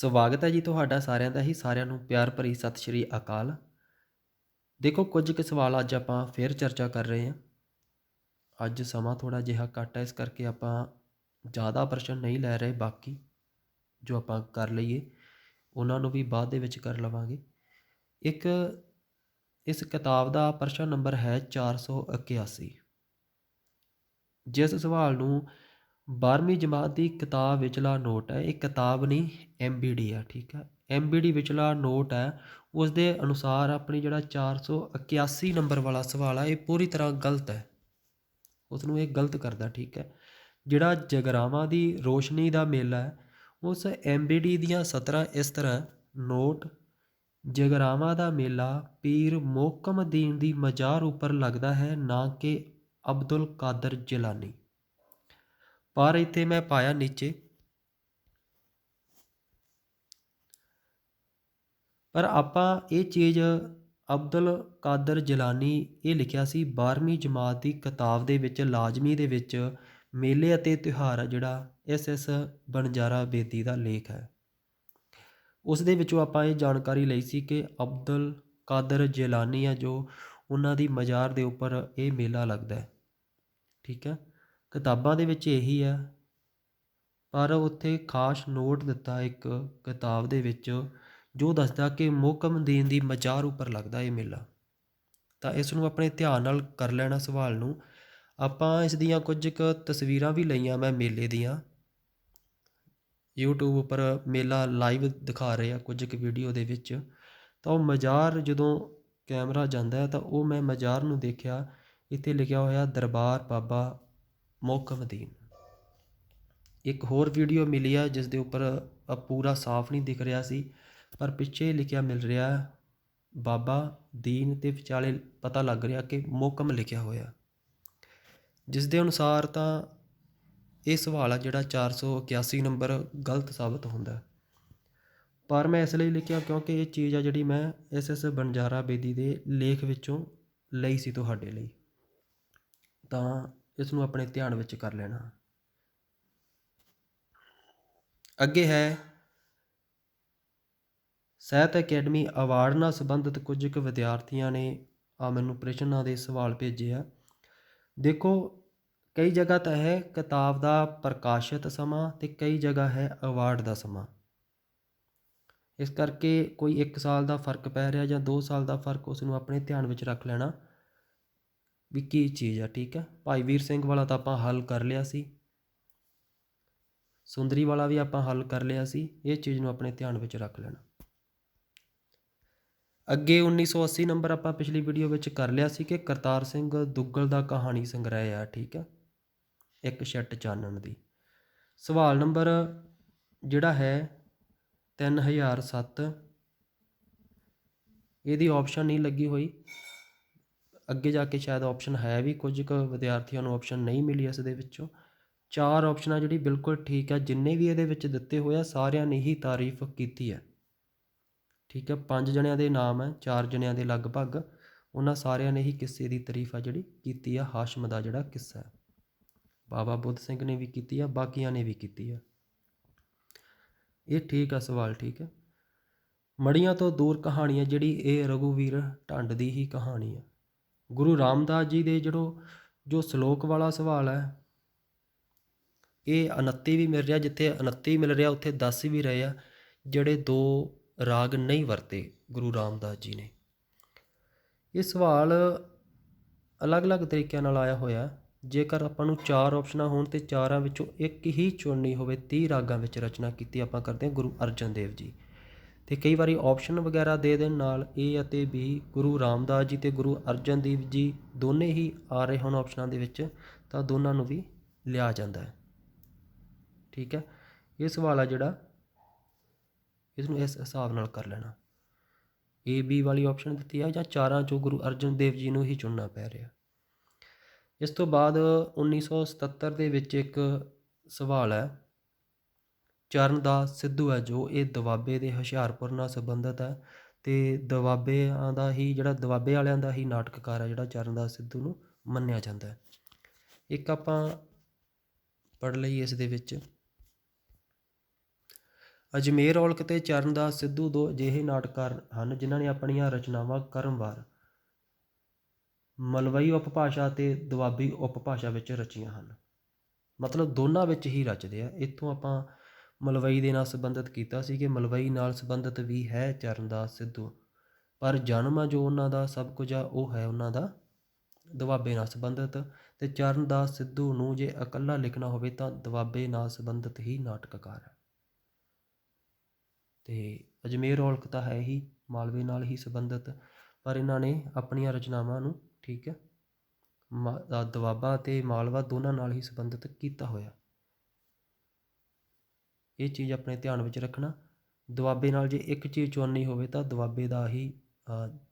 ਸਵਾਗਤ ਹੈ ਜੀ ਤੁਹਾਡਾ ਸਾਰਿਆਂ ਦਾ ਹੀ, ਸਾਰਿਆਂ ਨੂੰ ਪਿਆਰ ਭਰੀ ਸਤਿ ਸ਼੍ਰੀ ਅਕਾਲ। ਦੇਖੋ, ਕੁਝ ਕੁ ਸਵਾਲ ਅੱਜ ਆਪਾਂ ਫੇਰ ਚਰਚਾ ਕਰ ਰਹੇ ਹਾਂ। ਅੱਜ ਸਮਾਂ ਥੋੜਾ ਜਿਹਾ ਘੱਟ ਹੈ, ਇਸ ਕਰਕੇ ਆਪਾਂ ਜ਼ਿਆਦਾ ਪ੍ਰਸ਼ਨ ਨਹੀਂ ਲੈ ਰਹੇ, ਬਾਕੀ ਜੋ ਆਪਾਂ ਕਰ ਲਈਏ, ਉਹਨਾਂ ਨੂੰ ਵੀ ਬਾਅਦ ਦੇ ਵਿੱਚ ਕਰ ਲਵਾਂਗੇ। ਇੱਕ, ਇਸ ਕਿਤਾਬ ਦਾ ਪ੍ਰਸ਼ਨ ਨੰਬਰ ਹੈ 481 ਜਿਸ ਸਵਾਲ ਨੂੰ 12ਵੀਂ ਜਮਾਤ ਦੀ ਕਿਤਾਬ ਵਿਚਲਾ ਨੋਟ ਹੈ, ਇਹ ਕਿਤਾਬ ਨਹੀਂ ਐਮਬੀਡੀ ਆ ਠੀਕ ਹੈ। ਐਮਬੀਡੀ ਵਿਚਲਾ ਨੋਟ ਹੈ ਉਸ ਦੇ ਅਨੁਸਾਰ ਆਪਣੀ ਜਿਹੜਾ 481 ਨੰਬਰ ਵਾਲਾ ਸਵਾਲ ਹੈ, ਇਹ ਪੂਰੀ ਤਰ੍ਹਾਂ ਗਲਤ ਹੈ। ਉਸ ਨੂੰ ਇਹ ਗਲਤ ਕਰਦਾ, ਠੀਕ ਹੈ। ਜਿਹੜਾ ਜਗਰਾਵਾਂ ਦੀ ਰੋਸ਼ਨੀ ਦਾ ਮੇਲਾ ਹੈ, ਉਸ ਐਮਬੀਡੀ ਦੀਆਂ ਸਤਰਾਂ ਇਸ ਤਰ੍ਹਾਂ ਨੋਟ, ਜਗਰਾਵਾਂ ਦਾ ਮੇਲਾ ਪੀਰ ਮੋਹਕਮਦੀਨ ਦੀ ਮਜ਼ਾਰ ਉੱਪਰ ਲੱਗਦਾ ਹੈ, ਨਾ ਕਿ ਅਬਦੁਲ ਕਾਦਰ ਜਿਲਾਨੀ। ਪਰ ਇੱਥੇ ਮੈਂ ਪਾਇਆ ਨੀਚੇ। ਪਰ ਆਪਾਂ ਇਹ ਚੀਜ਼ ਅਬਦੁਲ ਕਾਦਰ ਜਲਾਨੀ ਇਹ ਲਿਖਿਆ ਸੀ 12ਵੀਂ ਜਮਾਤ ਦੀ ਕਿਤਾਬ ਦੇ ਵਿੱਚ, ਲਾਜ਼ਮੀ ਦੇ ਵਿੱਚ ਮੇਲੇ ਅਤੇ ਤਿਉਹਾਰ ਜਿਹੜਾ ਐਸ ਐਸ ਬਣਜਾਰਾ ਬੇਦੀ ਦਾ ਲੇਖ ਹੈ। ਉਸ ਦੇ ਵਿੱਚੋਂ ਆਪਾਂ ਇਹ ਜਾਣਕਾਰੀ ਲਈ ਸੀ ਕਿ ਅਬਦੁਲ ਕਾਦਰ ਜਲਾਨੀ ਆ ਜੋ ਉਹਨਾਂ ਦੀ ਮਜ਼ਾਰ ਦੇ ਉੱਪਰ ਇਹ ਮੇਲਾ ਲੱਗਦਾ ਹੈ। ਠੀਕ ਹੈ। ਕਿਤਾਬਾਂ ਦੇ ਵਿੱਚ ਇਹੀ ਹੈ। ਪਰ ਉੱਥੇ ਖਾਸ ਨੋਟ ਦਿੱਤਾ ਇੱਕ ਕਿਤਾਬ ਦੇ ਵਿੱਚ, ਜੋ ਦੱਸਦਾ ਕਿ ਮੁਹਕਮਦੀਨ ਦੀ ਮਜ਼ਾਰ ਉੱਪਰ ਲੱਗਦਾ ਇਹ ਮੇਲਾ। ਤਾਂ ਇਸ ਨੂੰ ਆਪਣੇ ਧਿਆਨ ਨਾਲ ਕਰ ਲੈਣਾ ਸਵਾਲ ਨੂੰ। ਆਪਾਂ ਇਸ ਦੀਆਂ ਕੁਝ ਕੁ ਤਸਵੀਰਾਂ ਵੀ ਲਈਆਂ ਮੈਂ ਮੇਲੇ ਦੀਆਂ। YouTube ਉੱਪਰ ਮੇਲਾ ਲਾਈਵ ਦਿਖਾ ਰਹੇ ਆ ਕੁਝ ਕੁ ਵੀਡੀਓ ਦੇ ਵਿੱਚ। ਤਾਂ ਉਹ ਮਜ਼ਾਰ ਜਦੋਂ ਕੈਮਰਾ ਜਾਂਦਾ ਤਾਂ ਉਹ ਮੈਂ ਮਜ਼ਾਰ ਨੂੰ ਦੇਖਿਆ। ਇੱਥੇ ਲਿਖਿਆ ਹੋਇਆ ਦਰਬਾਰ ਬਾਬਾ ਮੋਹਕਮਦੀਨ ਇੱਕ ਹੋਰ ਵੀਡੀਓ ਮਿਲੀ ਆ ਜਿਸ ਦੇ ਉੱਪਰ ਪੂਰਾ ਸਾਫ਼ ਨਹੀਂ ਦਿਖ ਰਿਹਾ ਸੀ, ਪਰ ਪਿੱਛੇ ਲਿਖਿਆ ਮਿਲ ਰਿਹਾ, ਬਾਬਾ ਦੀਨ ਤੇ ਵਿਚਾਲੇ ਪਤਾ ਲੱਗ ਰਿਹਾ ਕਿ ਮੋਹਕਮ ਲਿਖਿਆ ਹੋਇਆ। ਜਿਸ ਦੇ ਅਨੁਸਾਰ ਤਾਂ ਇਹ ਸਵਾਲ ਆ ਜਿਹੜਾ 481 ਨੰਬਰ ਗਲਤ ਸਾਬਤ ਹੁੰਦਾ। ਪਰ ਮੈਂ ਇਸ ਲਈ ਲਿਖਿਆ ਕਿਉਂਕਿ ਇਹ ਚੀਜ਼ ਆ ਜਿਹੜੀ ਮੈਂ ਐਸ ਐਸ ਬੰਜਾਰਾ ਬੇਦੀ ਦੇ ਲੇਖ ਵਿੱਚੋਂ ਲਈ ਸੀ ਤੁਹਾਡੇ ਲਈ। ਤਾਂ ਇਸ ਨੂੰ ਆਪਣੇ ਧਿਆਨ ਵਿੱਚ ਕਰ ਲੈਣਾ। ਅੱਗੇ ਹੈ, ਸਾਹਿਤ ਅਕੈਡਮੀ ਅਵਾਰਡ ਨਾਲ ਸੰਬੰਧਿਤ ਕੁਝ ਕੁ ਵਿਦਿਆਰਥੀਆਂ ਨੇ ਆ ਮੈਨੂੰ ਪ੍ਰਸ਼ਨਾਂ ਦੇ ਸਵਾਲ ਭੇਜੇ ਆ। ਦੇਖੋ, ਕਈ ਜਗ੍ਹਾ ਤਾਂ ਹੈ ਕਿਤਾਬ ਦਾ ਪ੍ਰਕਾਸ਼ਿਤ ਸਮਾਂ ਤੇ ਕਈ ਜਗ੍ਹਾ ਹੈ ਅਵਾਰਡ ਦਾ ਸਮਾਂ। ਇਸ ਕਰਕੇ ਕੋਈ 1 ਸਾਲ ਦਾ ਫ਼ਰਕ ਪੈ ਰਿਹਾ ਜਾਂ 2 ਸਾਲ ਦਾ ਫ਼ਰਕ ਉਸ ਨੂੰ ਆਪਣੇ ਧਿਆਨ ਵਿੱਚ ਰੱਖ ਲੈਣਾ। ਵੀ ਕੀ ਚੀਜ਼ ਆ, ਠੀਕ ਹੈ ਭਾਈ ਵੀਰ ਸਿੰਘ ਵਾਲਾ ਤਾਂ ਆਪਾਂ ਹੱਲ ਕਰ ਲਿਆ ਸੀ। ਸੁੰਦਰੀ ਵਾਲਾ ਵੀ ਆਪਾਂ ਹੱਲ ਕਰ ਲਿਆ ਸੀ। ਇਹ ਚੀਜ਼ ਨੂੰ ਆਪਣੇ ਧਿਆਨ ਵਿੱਚ ਰੱਖ ਲੈਣਾ। ਅੱਗੇ 1980 ਨੰਬਰ ਆਪਾਂ ਪਿਛਲੀ ਵੀਡੀਓ ਵਿੱਚ ਕਰ ਲਿਆ ਸੀ ਕਿ ਕਰਤਾਰ ਸਿੰਘ ਦੁੱਗਲ ਦਾ ਕਹਾਣੀ ਸੰਗ੍ਰਹਿ ਆ, ਠੀਕ ਆ? ਇੱਕ ਛੱਟ ਚਾਨਣ ਦੀ। ਸਵਾਲ ਨੰਬਰ ਜਿਹੜਾ ਹੈ 3007 ਇਹਦੀ ਆਪਸ਼ਨ ਨਹੀਂ ਲੱਗੀ ਹੋਈ। ਅੱਗੇ ਜਾ ਕੇ ਸ਼ਾਇਦ ਆਪਸ਼ਨ ਹੈ ਵੀ ਕੁਝ ਕੁ ਵਿਦਿਆਰਥੀਆਂ ਨੂੰ ਆਪਸ਼ਨ ਨਹੀਂ ਮਿਲੀ ਇਸ ਦੇ ਵਿੱਚੋਂ। ਚਾਰ ਆਪਸ਼ਨਾਂ ਜਿਹੜੀ ਬਿਲਕੁਲ ਠੀਕ ਹੈ ਜਿੰਨੇ ਵੀ ਇਹਦੇ ਵਿੱਚ ਦਿੱਤੇ ਹੋਏ ਆ, ਸਾਰਿਆਂ ਨੇ ਹੀ ਤਾਰੀਫ ਕੀਤੀ ਹੈ। ਠੀਕ ਹੈ ਪੰਜ ਜਣਿਆਂ ਦੇ ਨਾਮ ਹੈ ਚਾਰ ਜਣਿਆਂ ਦੇ ਲਗਭਗ, ਉਹਨਾਂ ਸਾਰਿਆਂ ਨੇ ਹੀ ਕਿੱਸੇ ਦੀ ਤਾਰੀਫ ਆ ਜਿਹੜੀ ਕੀਤੀ ਆ, ਹਾਸ਼ਮ ਦਾ ਜਿਹੜਾ ਕਿੱਸਾ ਹੈ। ਬਾਬਾ ਬੁੱਧ ਸਿੰਘ ਨੇ ਵੀ ਕੀਤੀ ਆ, ਬਾਕੀਆਂ ਨੇ ਵੀ ਕੀਤੀ ਆ। ਇਹ ਠੀਕ ਆ ਸਵਾਲ, ਠੀਕ ਹੈ ਮੜੀਆਂ ਤੋਂ ਦੂਰ ਕਹਾਣੀ ਹੈ ਜਿਹੜੀ ਇਹ ਰਘੂਵੀਰ ਢੰਡ ਦੀ ਹੀ ਕਹਾਣੀ ਆ। ਗੁਰੂ ਰਾਮਦਾਸ ਜੀ ਦੇ ਜਿਹੜੋ ਜੋ ਸ਼ਲੋਕ ਵਾਲਾ ਸਵਾਲ ਹੈ, ਇਹ 29 ਵੀ ਮਿਲ ਰਿਹਾ, ਜਿੱਥੇ 29 ਮਿਲ ਰਿਹਾ, ਉੱਥੇ 10 ਵੀ ਰਹੇ ਆ, ਜਿਹੜੇ ਦੋ ਰਾਗ ਨਹੀਂ ਵਰਤੇ ਗੁਰੂ ਰਾਮਦਾਸ ਜੀ ਨੇ। ਇਹ ਸਵਾਲ ਅਲੱਗ-ਅਲੱਗ ਤਰੀਕਿਆਂ ਨਾਲ ਆਇਆ ਹੋਇਆ। ਜੇਕਰ ਆਪਾਂ ਨੂੰ ਚਾਰ ਆਪਸ਼ਨਾਂ ਹੋਣ ਤੇ ਚਾਰਾਂ ਵਿੱਚੋਂ ਇੱਕ ਹੀ ਚੁਣਨੀ ਹੋਵੇ 30 ਰਾਗਾਂ ਵਿੱਚ ਰਚਨਾ ਕੀਤੀ ਆਪਾਂ ਕਰਦੇ ਹਾਂ ਗੁਰੂ ਅਰਜਨ ਦੇਵ ਜੀ। ਅਤੇ ਕਈ ਵਾਰੀ ਆਪਸ਼ਨ ਵਗੈਰਾ ਦੇ ਦੇਣ ਨਾਲ ਏ ਅਤੇ ਬੀ ਗੁਰੂ ਰਾਮਦਾਸ ਜੀ ਅਤੇ ਗੁਰੂ ਅਰਜਨ ਦੇਵ ਜੀ ਦੋਨੇ ਹੀ ਆ ਰਹੇ ਹਨ ਆਪਸ਼ਨਾਂ ਦੇ ਵਿੱਚ, ਤਾਂ ਦੋਨਾਂ ਨੂੰ ਵੀ ਲਿਆ ਜਾਂਦਾ ਹੈ। ਠੀਕ ਹੈ? ਇਹ ਸਵਾਲ ਆ ਜਿਹੜਾ ਇਸ ਨੂੰ ਇਸ ਹਿਸਾਬ ਨਾਲ ਕਰ ਲੈਣਾ। ਏ ਬੀ ਵਾਲੀ ਆਪਸ਼ਨ ਦਿੱਤੀ ਹੈ ਜਾਂ ਚਾਰਾਂ ਚੋਂ ਗੁਰੂ ਅਰਜਨ ਦੇਵ ਜੀ ਨੂੰ ਹੀ ਚੁਣਨਾ ਪੈ ਰਿਹਾ। ਇਸ ਤੋਂ ਬਾਅਦ 1977 ਦੇ ਵਿੱਚ ਇੱਕ ਸਵਾਲ ਹੈ ਚਰਨਦਾਸ ਸਿੱਧੂ ਹੈ, ਜੋ ਇਹ ਦੁਆਬੇ ਦੇ ਹੁਸ਼ਿਆਰਪੁਰ ਨਾਲ ਸੰਬੰਧਿਤ ਹੈ ਅਤੇ ਦੁਆਬਿਆਂ ਦਾ ਹੀ ਜਿਹੜਾ ਦੁਆਬੇ ਵਾਲਿਆਂ ਦਾ ਹੀ ਨਾਟਕਕਾਰ ਹੈ, ਜਿਹੜਾ ਚਰਨਦਾਸ ਸਿੱਧੂ ਨੂੰ ਮੰਨਿਆ ਜਾਂਦਾ ਹੈ। ਇੱਕ ਆਪਾਂ ਪੜ੍ਹ ਲਈ ਇਸ ਦੇ ਵਿੱਚ। ਅਜਮੇਰ ਔਲਖ ਤੇ ਚਰਨਦਾਸ ਸਿੱਧੂ ਦੋ ਅਜਿਹੇ ਨਾਟਕਕਾਰ ਹਨ, ਜਿਨ੍ਹਾਂ ਨੇ ਆਪਣੀਆਂ ਰਚਨਾਵਾਂ ਕਰਮਵਾਰ ਮਲਵਈ ਉਪਭਾਸ਼ਾ ਤੇ ਦੁਆਬੀ ਉਪਭਾਸ਼ਾ ਵਿੱਚ ਰਚੀਆਂ ਹਨ। ਮਤਲਬ ਦੋਨਾਂ ਵਿੱਚ ਹੀ ਰਚਦੇ ਆ। ਇੱਥੋਂ ਆਪਾਂ ਮਲਵਈ ਦੇ ਨਾਲ ਸੰਬੰਧਿਤ ਕੀਤਾ ਸੀ ਕਿ ਮਲਵਈ ਨਾਲ ਸੰਬੰਧਿਤ ਵੀ ਹੈ ਚਰਨਦਾਸ ਸਿੱਧੂ। ਪਰ ਜਨਮ ਆ ਜੋ ਉਹਨਾਂ ਦਾ, ਸਭ ਕੁਝ ਆ, ਉਹ ਹੈ ਉਹਨਾਂ ਦਾ ਦੁਆਬੇ ਨਾਲ ਸੰਬੰਧਿਤ ਤੇ ਚਰਨਦਾਸ ਸਿੱਧੂ ਨੂੰ ਜੇ ਇਕੱਲਾ ਲਿਖਣਾ ਹੋਵੇ ਤਾਂ ਦੁਆਬੇ ਨਾਲ ਸੰਬੰਧਿਤ ਹੀ ਨਾਟਕਕਾਰ ਹੈ। ਤੇ ਅਜਮੇਰ ਔਲਖ ਤਾਂ ਹੈ ਹੀ, ਮਾਲਵੇ ਨਾਲ ਹੀ ਸੰਬੰਧਿਤ, ਪਰ ਇਹਨਾਂ ਨੇ ਆਪਣੀਆਂ ਰਚਨਾਵਾਂ ਨੂੰ, ਠੀਕ ਹੈ, ਮਾ- ਦੁਆਬਾ ਤੇ ਮਾਲਵਾ ਦੋਨਾਂ ਨਾਲ ਹੀ ਸੰਬੰਧਿਤ ਕੀਤਾ ਹੋਇਆ। ਇਹ ਚੀਜ਼ ਆਪਣੇ ਧਿਆਨ ਵਿੱਚ ਰੱਖਣਾ। ਦੁਆਬੇ ਨਾਲ ਜੇ ਇੱਕ ਚੀਜ਼ ਚੁਣਨੀ ਹੋਵੇ ਤਾਂ ਦੁਆਬੇ ਦਾ ਹੀ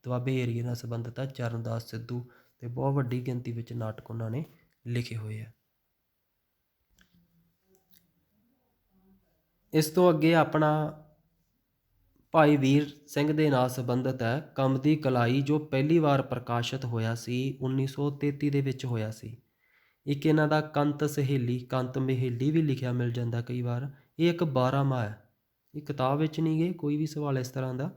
ਦੁਆਬੇ ਏਰੀਏ ਨਾਲ ਸੰਬੰਧਿਤ ਹੈ ਚਰਨਦਾਸ ਸਿੱਧੂ ਤੇ ਬਹੁਤ ਵੱਡੀ ਗਿਣਤੀ ਵਿੱਚ ਨਾਟਕ ਉਹਨਾਂ ਨੇ ਲਿਖੇ ਹੋਏ ਆ। ਇਸ ਤੋਂ ਅੱਗੇ ਆਪਣਾ ਭਾਈ ਵੀਰ ਸਿੰਘ ਦੇ ਨਾਲ ਸੰਬੰਧਿਤ ਹੈ, ਕੰਮ ਦੀ ਕਲਾਈ ਜੋ ਪਹਿਲੀ ਵਾਰ ਪ੍ਰਕਾਸ਼ਿਤ ਹੋਇਆ ਸੀ 1933 ਦੇ ਵਿੱਚ ਹੋਇਆ ਸੀ। ਇੱਕ ਇਹਨਾਂ ਦਾ ਕੰਤ ਸਹੇਲੀ, ਕੰਤ ਮਹੇਲੀ ਵੀ ਲਿਖਿਆ ਮਿਲ ਜਾਂਦਾ ਕਈ ਵਾਰ। ਇਹ ਇੱਕ 12 ਮਾਹ ਹੈ। ਇਹ ਕਿਤਾਬ ਵਿੱਚ ਨਹੀਂ ਗਏ, ਕੋਈ ਵੀ ਸਵਾਲ ਇਸ ਤਰ੍ਹਾਂ ਦਾ।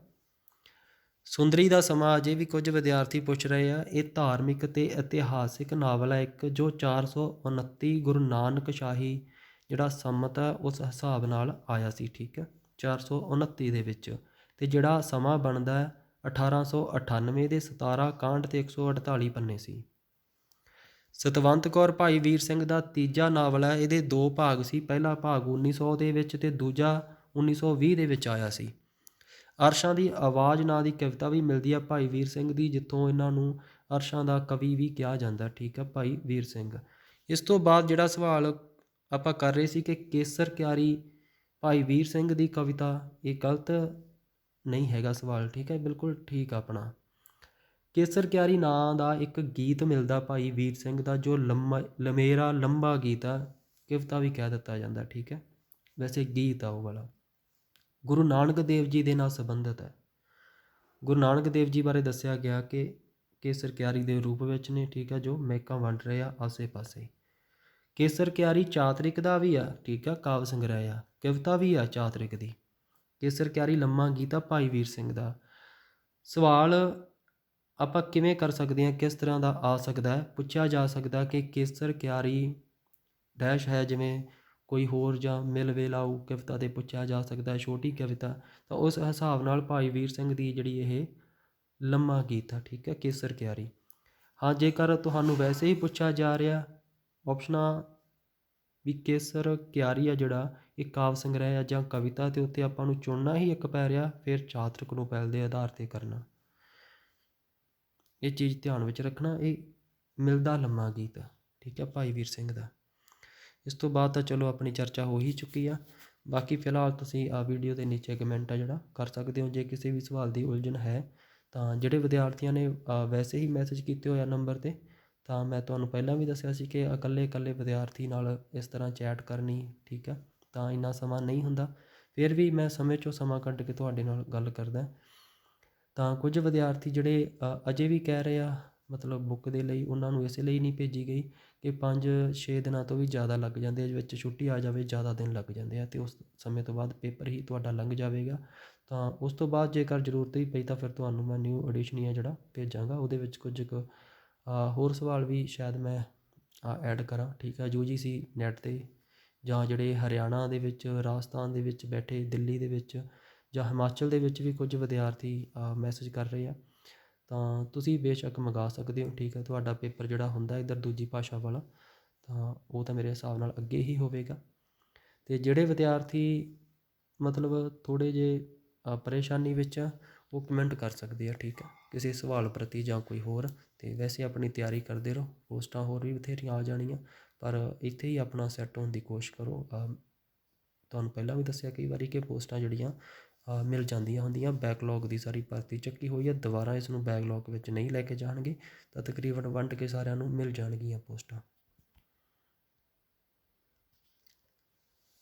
ਸੁੰਦਰੀ ਦਾ ਸਮਾਂ ਅਜੇ ਵੀ ਕੁਝ ਵਿਦਿਆਰਥੀ ਪੁੱਛ ਰਹੇ ਆ, ਇਹ ਧਾਰਮਿਕ ਤੇ ਇਤਿਹਾਸਿਕ ਨਾਵਲ ਹੈ ਇੱਕ, ਜੋ 429 ਗੁਰੂ ਨਾਨਕ ਸ਼ਾਹੀ ਜਿਹੜਾ ਸੰਮਤ ਹੈ, ਉਸ ਹਿਸਾਬ ਨਾਲ ਆਇਆ ਸੀ, ਠੀਕ ਹੈ? 429 ਦੇ ਵਿੱਚ। ਤੇ ਜਿਹੜਾ ਸਮਾਂ ਬਣਦਾ ਹੈ 1898 ਦੇ 17 ਕਾਂਡ ਤੇ 148 ਪੰਨੇ ਸੀ। ਸਤਵੰਤ ਕੌਰ ਭਾਈ ਵੀਰ ਸਿੰਘ ਦਾ ਤੀਜਾ ਨਾਵਲ ਹੈ। ਇਹਦੇ ਦੋ ਭਾਗ ਸੀ। ਪਹਿਲਾ ਭਾਗ 1900 ਦੇ ਵਿੱਚ ਤੇ ਦੂਜਾ 1920 ਦੇ ਵਿੱਚ ਆਇਆ ਸੀ। ਅਰਸ਼ਾਂ ਦੀ ਆਵਾਜ਼ ਨਾਂ ਦੀ ਕਵਿਤਾ ਵੀ ਮਿਲਦੀ ਹੈ ਭਾਈ ਵੀਰ ਸਿੰਘ ਦੀ, ਜਿੱਥੋਂ ਇਹਨਾਂ ਨੂੰ ਅਰਸ਼ਾਂ ਦਾ ਕਵੀ ਵੀ ਕਿਹਾ ਜਾਂਦਾ। ਠੀਕ ਹੈ ਭਾਈ ਵੀਰ ਸਿੰਘ। ਇਸ ਤੋਂ ਬਾਅਦ ਜਿਹੜਾ ਸਵਾਲ ਆਪਾਂ ਕਰ ਰਹੇ ਸੀ ਕਿ ਕੇਸਰ ਕਿਆਰੀ ਭਾਈ ਵੀਰ ਸਿੰਘ ਦੀ ਕਵਿਤਾ, ਇਹ ਗਲਤ ਨਹੀਂ ਹੈਗਾ ਸਵਾਲ। ਠੀਕ ਹੈ ਬਿਲਕੁਲ ਠੀਕ ਆਪਣਾ। ਕੇਸਰ ਕਿਆਰੀ ਨਾਂ ਦਾ ਇੱਕ ਗੀਤ ਮਿਲਦਾ ਭਾਈ ਵੀਰ ਸਿੰਘ ਦਾ, ਜੋ ਲੰਮਾ, ਲਮੇਰਾ ਲੰਬਾ ਗੀਤ ਆ, ਕਵਿਤਾ ਵੀ ਕਹਿ ਦਿੱਤਾ ਜਾਂਦਾ, ਠੀਕ ਹੈ? ਵੈਸੇ ਗੀਤ ਆ ਉਹ ਵਾਲਾ। ਗੁਰੂ ਨਾਨਕ ਦੇਵ ਜੀ ਦੇ ਨਾਲ ਸੰਬੰਧਿਤ ਹੈ। ਗੁਰੂ ਨਾਨਕ ਦੇਵ ਜੀ ਬਾਰੇ ਦੱਸਿਆ ਗਿਆ ਕਿ ਕੇਸਰ ਕਿਆਰੀ ਦੇ ਰੂਪ ਵਿੱਚ ਨੇ, ਠੀਕ ਹੈ, ਜੋ ਮਹਿਕਾਂ ਵੰਡ ਰਹੇ ਆ ਆਸੇ-ਪਾਸੇ ਕੇਸਰ ਕਿਆਰੀ ਚਾਤਰਿਕ ਦਾ ਵੀ ਆ, ਠੀਕ ਆ ਕਾਵ ਸੰਗ੍ਰਹਿ ਆ, ਕਵਿਤਾ ਵੀ ਆ ਚਾਤਰਿਕ ਦੀ। ਕੇਸਰ ਕਿਆਰੀ ਲੰਮਾ ਗੀਤ ਆ ਭਾਈ ਵੀਰ ਸਿੰਘ ਦਾ। ਸਵਾਲ ਆਪਾਂ ਕਿਵੇਂ ਕਰ ਸਕਦੇ ਹਾਂ, ਕਿਸ ਤਰ੍ਹਾਂ ਦਾ ਆ ਸਕਦਾ ਹੈ? ਪੁੱਛਿਆ ਜਾ ਸਕਦਾ ਕਿ ਕੇਸਰ ਕਿਆਰੀ ਡੈਸ਼ ਹੈ, ਜਿਵੇਂ ਕੋਈ ਹੋਰ ਜਾਂ ਮਿਲ ਵੇਲਾਊ ਕਵਿਤਾ ਤੇ ਪੁੱਛਿਆ ਜਾ ਸਕਦਾ ਛੋਟੀ ਕਵਿਤਾ। ਤਾਂ ਉਸ ਹਿਸਾਬ ਨਾਲ ਭਾਈ ਵੀਰ ਸਿੰਘ ਦੀ ਜਿਹੜੀ ਇਹ ਲੰਮਾ ਗੀਤ ਆ, ਠੀਕ ਹੈ, ਕੇਸਰ ਕਿਆਰੀ। ਹਾਂ, ਜੇਕਰ ਤੁਹਾਨੂੰ ਵੈਸੇ ਹੀ ਪੁੱਛਿਆ ਜਾ ਰਿਹਾ ਆਪਸ਼ਨਾਂ ਵੀ ਕੇਸਰ ਕਿਆਰੀ ਆ ਜਿਹੜਾ, ਇਹ ਕਾਵ ਸੰਗ੍ਰਹਿ ਆ ਜਾਂ ਕਵਿਤਾ, ਤੇ ਉੱਤੇ ਆਪਾਂ ਨੂੰ ਚੁਣਨਾ ਹੀ ਇੱਕ ਪੈ ਰਿਹਾ, ਫਿਰ ਚਾਤਰਕ ਨੂੰ ਪਹਿਲ ਦੇ ਆਧਾਰ ਤੇ ਕਰਨਾ। ਇਹ ਚੀਜ਼ ਧਿਆਨ ਵਿੱਚ ਰੱਖਣਾ, ਇਹ ਮਿਲਦਾ ਲੰਮਾ ਗੀਤ, ਠੀਕ ਹੈ ਭਾਈ ਵੀਰ ਸਿੰਘ ਦਾ। ਇਸ ਤੋਂ ਬਾਅਦ ਤਾਂ ਚਲੋ ਆਪਣੀ ਚਰਚਾ ਹੋ ਹੀ ਚੁੱਕੀ ਆ। ਬਾਕੀ ਫਿਲਹਾਲ ਤੁਸੀਂ ਆ ਵੀਡੀਓ ਦੇ ਨੀਚੇ ਕਮੈਂਟ ਆ ਜਿਹੜਾ ਕਰ ਸਕਦੇ ਹੋ। ਜੇ ਕਿਸੇ ਵੀ ਸਵਾਲ ਦੀ ਉਲਝਣ ਹੈ, ਤਾਂ ਜਿਹੜੇ ਵਿਦਿਆਰਥੀਆਂ ਨੇ ਵੈਸੇ ਹੀ ਮੈਸੇਜ ਕੀਤੇ ਹੋਇਆ ਨੰਬਰ ਤੇ, ਤਾਂ ਮੈਂ ਤੁਹਾਨੂੰ ਪਹਿਲਾਂ ਵੀ ਦੱਸਿਆ ਸੀ ਕਿ ਇਕੱਲੇ ਇਕੱਲੇ ਵਿਦਿਆਰਥੀ ਨਾਲ ਇਸ ਤਰ੍ਹਾਂ ਚੈਟ ਕਰਨੀ, ਠੀਕ ਆ ਤਾਂ ਇੰਨਾ ਸਮਾਂ ਨਹੀਂ ਹੁੰਦਾ। ਫਿਰ ਵੀ ਮੈਂ ਸਮੇਂ 'ਚੋਂ ਸਮਾਂ ਕੱਢ ਕੇ ਤੁਹਾਡੇ ਨਾਲ ਗੱਲ ਕਰਦਾ। ਤਾਂ ਕੁਝ ਵਿਦਿਆਰਥੀ ਜਿਹੜੇ ਅਜੇ ਵੀ ਕਹਿ ਰਹੇ ਆ, ਮਤਲਬ ਬੁੱਕ ਦੇ ਲਈ, ਉਹਨਾਂ ਨੂੰ ਇਸੇ ਲਈ ਨਹੀਂ ਭੇਜੀ ਗਈ ਕਿ 5-6 ਦਿਨਾਂ ਤੋਂ ਵੀ ਜ਼ਿਆਦਾ ਲੱਗ ਜਾਂਦੇ ਆ ਵਿੱਚ ਛੁੱਟੀ ਆ ਜਾਵੇ, ਜ਼ਿਆਦਾ ਦਿਨ ਲੱਗ ਜਾਂਦੇ ਆ ਅਤੇ ਉਸ ਸਮੇਂ ਤੋਂ ਬਾਅਦ ਪੇਪਰ ਹੀ ਤੁਹਾਡਾ ਲੰਘ ਜਾਵੇਗਾ। ਤਾਂ ਉਸ ਤੋਂ ਬਾਅਦ ਜੇਕਰ ਜ਼ਰੂਰਤ ਹੀ ਪਈ ਤਾਂ ਫਿਰ ਤੁਹਾਨੂੰ ਮੈਂ ਨਿਊ ਐਡੀਸ਼ਨ ਹੀ ਆ ਜਿਹੜਾ ਭੇਜਾਂਗਾ, ਉਹਦੇ ਵਿੱਚ ਕੁਝ ਕੁ ਹੋਰ ਸਵਾਲ ਵੀ ਸ਼ਾਇਦ ਮੈਂ ਐਡ ਕਰਾਂ। ਠੀਕ ਆ ਯੂਜੀਸੀ ਨੈਟ ਤੇ ਜਾਂ ਜਿਹੜੇ ਹਰਿਆਣਾ ਦੇ ਵਿੱਚ, ਰਾਜਸਥਾਨ ਦੇ ਵਿੱਚ ਬੈਠੇ, ਦਿੱਲੀ ਦੇ ਵਿੱਚ ਜਾਂ ਹਿਮਾਚਲ ਦੇ ਵਿੱਚ ਵੀ ਕੁਝ ਵਿਦਿਆਰਥੀ ਮੈਸੇਜ ਕਰ ਰਹੇ ਆ, ਤਾਂ ਤੁਸੀਂ ਬੇਸ਼ੱਕ ਮੰਗਾ ਸਕਦੇ ਹੋ, ਠੀਕ ਹੈ, ਤੁਹਾਡਾ ਪੇਪਰ ਜਿਹੜਾ ਹੁੰਦਾ ਇੱਧਰ ਦੂਜੀ ਭਾਸ਼ਾ ਵਾਲਾ, ਤਾਂ ਉਹ ਤਾਂ ਮੇਰੇ ਹਿਸਾਬ ਨਾਲ ਅੱਗੇ ਹੀ ਹੋਵੇਗਾ। ਅਤੇ ਜਿਹੜੇ ਵਿਦਿਆਰਥੀ ਮਤਲਬ ਥੋੜ੍ਹੇ ਜਿਹੇ ਪਰੇਸ਼ਾਨੀ ਵਿੱਚ ਆ, ਉਹ ਕਮੈਂਟ ਕਰ ਸਕਦੇ ਆ, ਠੀਕ ਹੈ, ਕਿਸੇ ਸਵਾਲ ਪ੍ਰਤੀ ਜਾਂ ਕੋਈ ਹੋਰ ਅਤੇ ਵੈਸੇ ਆਪਣੀ ਤਿਆਰੀ ਕਰਦੇ ਰਹੋ, ਪੋਸਟਾਂ ਹੋਰ ਵੀ ਬਥੇਰੀਆਂ ਆ ਜਾਣੀਆਂ, ਪਰ ਇੱਥੇ ਹੀ ਆਪਣਾ ਸੈੱਟ ਹੋਣ ਦੀ ਕੋਸ਼ਿਸ਼ ਕਰੋ। ਤੁਹਾਨੂੰ ਪਹਿਲਾਂ ਵੀ ਦੱਸਿਆ ਕਈ ਵਾਰੀ ਕਿ ਪੋਸਟਾਂ ਜਿਹੜੀਆਂ ਮਿਲ ਜਾਂਦੀਆਂ ਹੁੰਦੀਆਂ ਬੈਕਲੌਗ ਦੀ ਸਾਰੀ ਭਰਤੀ ਚੱਕੀ ਹੋਈ ਹੈ, ਦੁਬਾਰਾ ਇਸ ਨੂੰ ਬੈਕਲੌਗ ਵਿੱਚ ਨਹੀਂ ਲੈ ਕੇ ਜਾਣਗੇ, ਤਾਂ ਤਕਰੀਬਨ ਵੰਡ ਕੇ ਸਾਰਿਆਂ ਨੂੰ ਮਿਲ ਜਾਣਗੀਆਂ ਪੋਸਟਾਂ।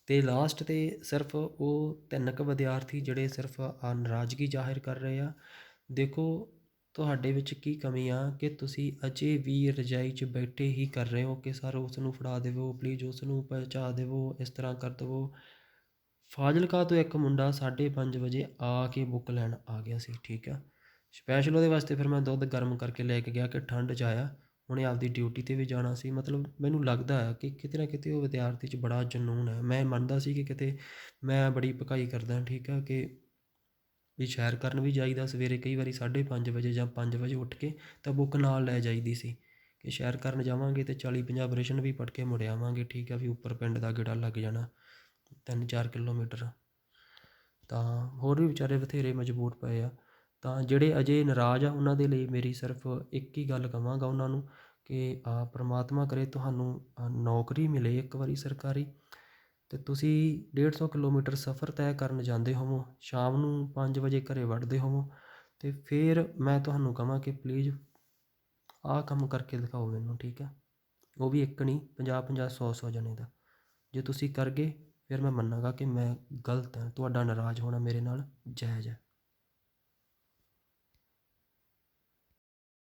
ਤੇ ਲਾਸਟ ਤੇ ਸਿਰਫ ਉਹ ਤਿੰਨ ਕੁ ਵਿਦਿਆਰਥੀ ਜਿਹੜੇ ਸਿਰਫ ਆ ਨਾਰਾਜ਼ਗੀ ਜ਼ਾਹਿਰ ਕਰ ਰਹੇ ਆ, ਦੇਖੋ ਤੁਹਾਡੇ ਵਿੱਚ ਕੀ ਕਮੀ ਆ ਕਿ ਤੁਸੀਂ ਅਜੇ ਵੀ ਰਜਾਈ 'ਚ ਬੈਠੇ ਹੀ ਕਰ ਰਹੇ ਹੋ ਕਿ ਸਰ ਉਸ ਨੂੰ ਫੜਾ ਦੇਵੋ ਪਲੀਜ਼ ਉਸ ਨੂੰ ਪਹੁੰਚਾ ਦੇਵੋ, ਇਸ ਤਰ੍ਹਾਂ ਕਰ ਦੇਵੋ। ਫਾਜ਼ਿਲਕਾ ਤੋਂ ਇੱਕ ਮੁੰਡਾ 5:30 ਵਜੇ ਆ ਕੇ ਬੁੱਕ ਲੈਣ ਆ ਗਿਆ ਸੀ, ਠੀਕ ਆ। ਸਪੈਸ਼ਲ ਉਹਦੇ ਵਾਸਤੇ ਫਿਰ ਮੈਂ ਦੁੱਧ ਗਰਮ ਕਰਕੇ ਲੈ ਕੇ ਗਿਆ ਕਿ ਠੰਡ 'ਚ ਆਇਆ। ਉਹਨੇ ਆਪਦੀ ਡਿਊਟੀ 'ਤੇ ਵੀ ਜਾਣਾ ਸੀ। ਮਤਲਬ ਮੈਨੂੰ ਲੱਗਦਾ ਹੈ ਕਿ ਕਿਤੇ ਨਾ ਕਿਤੇ ਉਹ ਵਿਦਿਆਰਥੀ 'ਚ ਬੜਾ ਜਨੂੰਨ ਹੈ ਮੈਂ ਮੰਨਦਾ ਸੀ ਕਿ ਕਿਤੇ ਮੈਂ ਬੜੀ ਪਕਾਈ ਕਰਦਾ, ਠੀਕ ਆ, ਕਿ ਵੀ ਸ਼ਹਿਰ ਕਰਨ ਵੀ ਜਾਈਦਾ ਸਵੇਰੇ ਕਈ ਵਾਰੀ 5:30 ਵਜੇ ਜਾਂ 5 ਵਜੇ ਉੱਠ ਕੇ ਤਾਂ ਬੁੱਕ ਨਾਲ ਲੈ ਜਾਈਦੀ ਸੀ। ਕਿ ਸ਼ਹਿਰ ਕਰਨ ਜਾਵਾਂਗੇ ਤੇ 40 50 ਬ੍ਰੇਸ਼ਨ ਵੀ ਪੜ੍ਹ ਕੇ ਮੁੜ ਆਵਾਂਗੇ, ਠੀਕ ਆ, ਵੀ ਉੱਪਰ ਪਿੰਡ ਦਾ ਗੇੜਾ ਲੱਗ ਜਾਣਾ। ਤਿੰਨ ਚਾਰ ਕਿਲੋਮੀਟਰ। ਤਾਂ ਹੋਰ ਵੀ ਵਿਚਾਰੇ ਬਥੇਰੇ ਮਜਬੂਰ ਪਏ ਆ। ਤਾਂ ਜਿਹੜੇ ਅਜੇ ਨਾਰਾਜ਼ ਆ, ਉਹਨਾਂ ਦੇ ਲਈ ਮੇਰੀ ਸਿਰਫ ਇੱਕ ਹੀ ਗੱਲ ਕਹਾਂਗਾ ਉਹਨਾਂ ਨੂੰ ਕਿ ਪਰਮਾਤਮਾ ਕਰੇ ਤੁਹਾਨੂੰ ਨੌਕਰੀ ਮਿਲੇ ਇੱਕ ਵਾਰੀ ਸਰਕਾਰੀ। ਅਤੇ ਤੁਸੀਂ ਡੇਢ ਸੌ ਕਿਲੋਮੀਟਰ ਸਫ਼ਰ ਤੈਅ ਕਰਨ ਜਾਂਦੇ ਹੋਵੋ, ਸ਼ਾਮ ਨੂੰ ਪੰਜ ਵਜੇ ਘਰ ਵੜਦੇ ਹੋਵੋ। ਅਤੇ ਫਿਰ ਮੈਂ ਤੁਹਾਨੂੰ ਕਹਾਂ ਕਿ ਪਲੀਜ਼ ਆਹ ਕੰਮ ਕਰਕੇ ਦਿਖਾਓ ਮੈਨੂੰ, ਠੀਕ ਹੈ ਉਹ ਵੀ ਇੱਕ ਨਹੀਂ ਪੰਜਾਹ ਪੰਜਾਹ ਸੌ ਸੌ ਜਣੇ ਦਾ। ਜੇ ਤੁਸੀਂ ਕਰ ਗਏ ਫਿਰ ਮੈਂ ਮੰਨਾਂਗਾ ਕਿ ਮੈਂ ਗਲਤ ਹਾਂ ਤੁਹਾਡਾ ਨਾਰਾਜ਼ ਹੋਣਾ ਮੇਰੇ ਨਾਲ ਜਾਇਜ਼ ਹੈ।